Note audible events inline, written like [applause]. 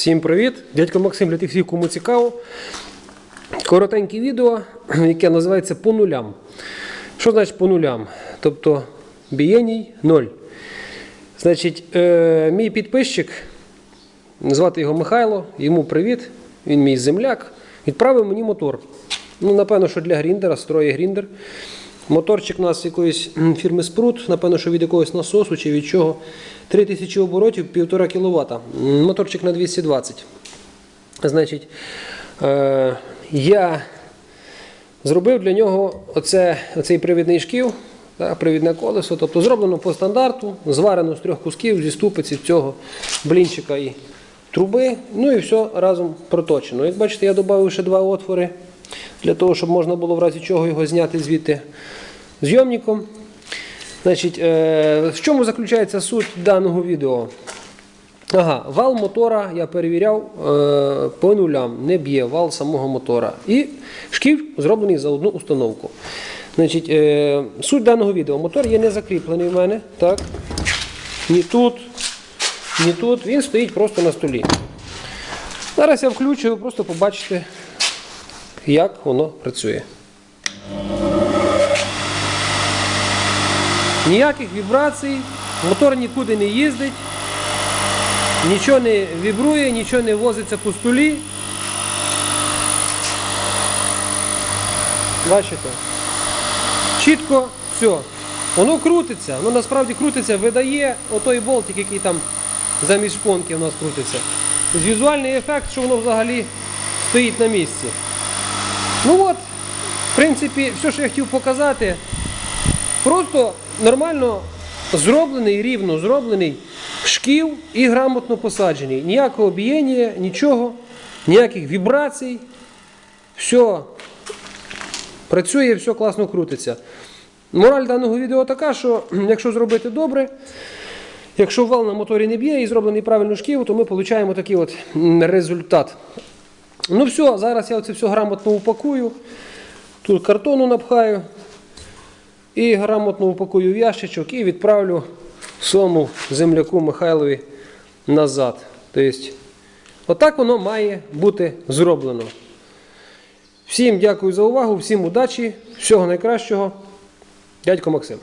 Всім привіт! Дядько Максим для тих всіх, кому цікаво. Коротеньке відео, яке називається по нулям. Що значить по нулям? Тобто бієній 0. Значить, е, мій підписчик, звати його Михайло, йому привіт, він мій земляк, відправив мені мотор. Ну, напевно, що для гріндера, строє гріндер. Моторчик у нас якоїсь фірми Спрут, напевно, що від якогось насосу чи від чого. 3000 оборотів, 1,5 кВт. Моторчик на 220. Значить, е, я зробив для нього оце, оцей привідний шків, привідне колесо. Тобто зроблено по стандарту, зварено з трьох кусків зі ступиці цього блінчика і труби. Ну і все разом проточено. Як бачите, я додав ще два отвори для того, щоб можна було в разі чого його зняти звідти зйомником. Значить, е, в чому заключається суть даного відео? Ага, вал мотора я перевіряв е, по нулям, не б'є вал самого мотора. І шків зроблений за одну установку. Значить, е, суть даного відео. Мотор є не закріплений в мене. Так? Ні тут, ні тут. Він стоїть просто на столі. Зараз я включу, просто побачите, як воно працює. Ніяких вібрацій, мотор нікуди не їздить, нічого не вібрує, нічого не возиться по столі. Бачите? Чітко все. Воно крутиться, воно насправді крутиться, видає отой болтик, який там замість шпонки у нас крутиться. Візуальний ефект, що воно взагалі стоїть на місці. Ну от, в принципі, все, що я хотів показати. Просто нормально зроблений, рівно зроблений шків і грамотно посаджений. Ніякого бієння, нічого, ніяких вібрацій. Все працює, все класно крутиться. Мораль даного відео така, що [clears throat] якщо зробити добре, якщо вал на моторі не б'є і зроблений правильно шків, то ми отримаємо такий от результат. Ну все, зараз я це все грамотно упакую. Тут картону напхаю. І грамотно упакую в ящичок і відправлю своєму земляку Михайлові назад. Тобто, отак воно має бути зроблено. Всім дякую за увагу, всім удачі, всього найкращого. Дядько Максим.